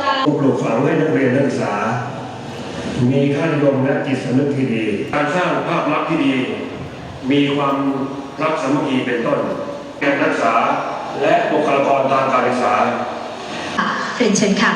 จะปลูกฝังให้นักเรียนนักศึกษา มีค่านิยมและจิตสำนึกที่ดี การสร้างภาพลักษณ์ที่ดี มีความรักสามัคคีเป็นต้นแก่นักศึกษาและบุคลากรทางการศึกษาค่ะเรียนเชิญค่ะ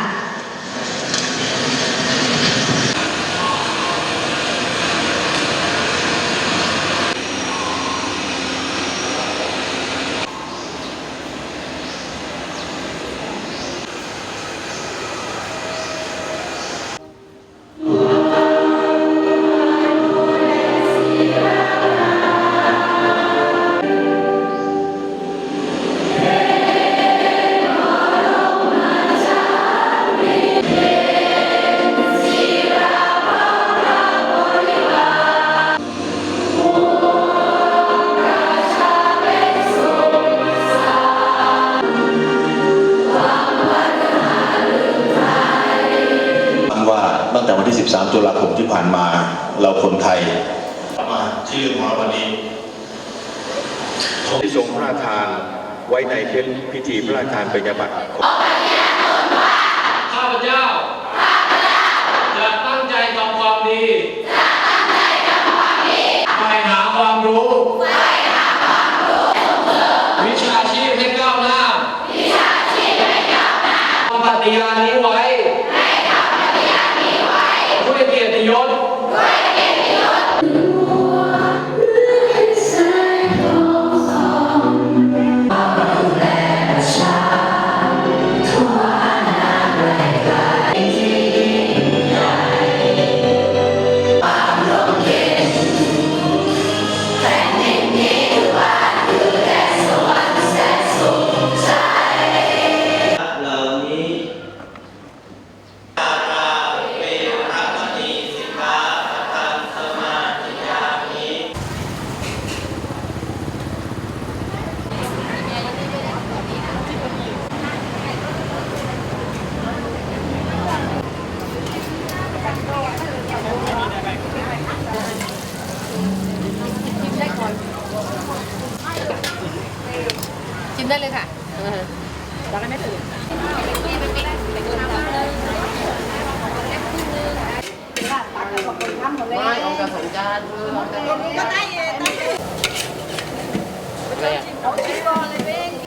ตั้งแต่วันที่ 13 ตุลาคมที่ผ่านมาเราคนไทยมาที่เรื่องของเราวันนี้ที่ทรงพระราชทานไว้ในพิธีพระราชทานปริญญาบัตรข้าพเจ้าจะตั้งใจทำความดีไปหาความรู้วิชาชีพให้ก้าวหน้าทำปฏิญาณนี้ไว้ มได้เลยค่ะร้อนไม่ตื่นไม่เอากระสงจานก็ได้ก็ได้